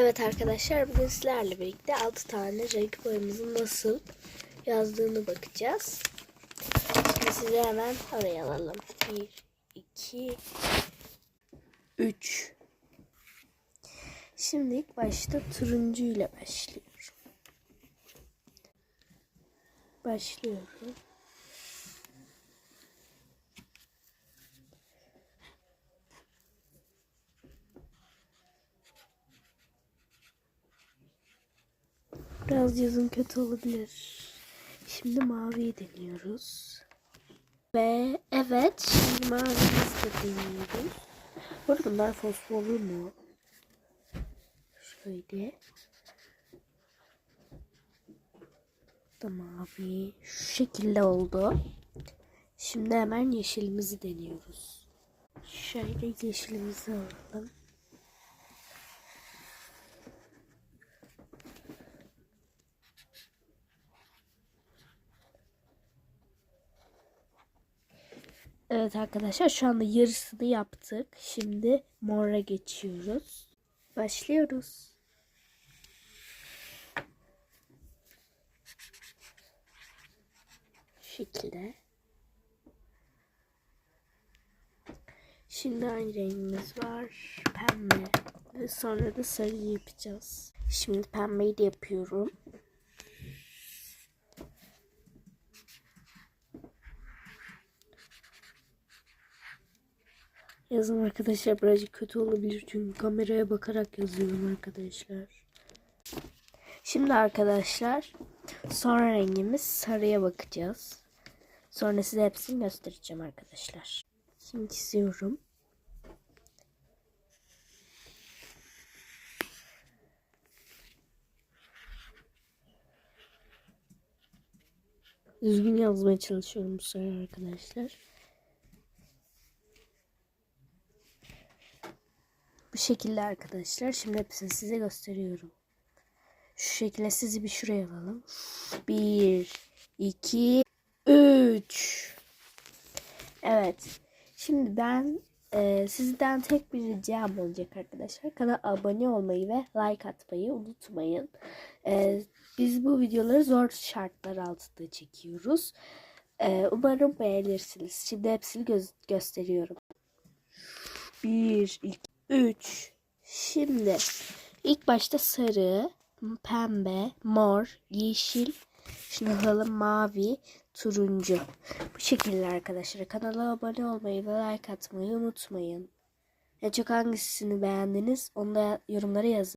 Evet arkadaşlar bugün sizlerle birlikte 6 tane renk boyamızın nasıl yazdığını bakacağız. Şimdi size hemen oraya alalım. 1, 2, 3. Şimdi ilk başta turuncu ile başlıyorum. Başlıyorum. Biraz yazım kötü olabilir. Şimdi maviyi deniyoruz. Ve evet şimdi mavimizi de deniyoruz. Bu arada bunlar fosforlu mu? Şöyle. Da mavi. Şu şekilde oldu. Şimdi hemen yeşilimizi deniyoruz. Şöyle yeşilimizi alalım. Evet arkadaşlar şu anda yarısını yaptık. Şimdi mora geçiyoruz. Başlıyoruz. Şekilde. Şimdi aynı rengimiz var. Pembe. Ve sonra da sarı yapacağız. Şimdi pembeyi de yapıyorum. Yazım arkadaşlar birazcık kötü olabilir çünkü kameraya bakarak yazıyorum arkadaşlar. Şimdi arkadaşlar son rengimiz sarıya bakacağız. Sonra size hepsini göstereceğim arkadaşlar. Şimdi çiziyorum. Düzgün yazmaya çalışıyorum bu sefer arkadaşlar. Bu şekilde arkadaşlar. Şimdi hepsini size gösteriyorum. Şu şekilde sizi bir şuraya alalım. Bir, iki, üç. Evet. Şimdi ben e, sizden tek bir ricam olacak arkadaşlar. Kanala abone olmayı ve like atmayı unutmayın. E, biz bu videoları zor şartlar altında çekiyoruz. E, umarım beğenirsiniz. Şimdi hepsini gö- gösteriyorum. Bir, iki, 3. Şimdi ilk başta sarı, pembe, mor, yeşil, şimdi alalım mavi, turuncu. Bu şekilde arkadaşlar. Kanala abone olmayı ve like atmayı unutmayın. En çok hangisini beğendiniz onu da yorumlara yazın.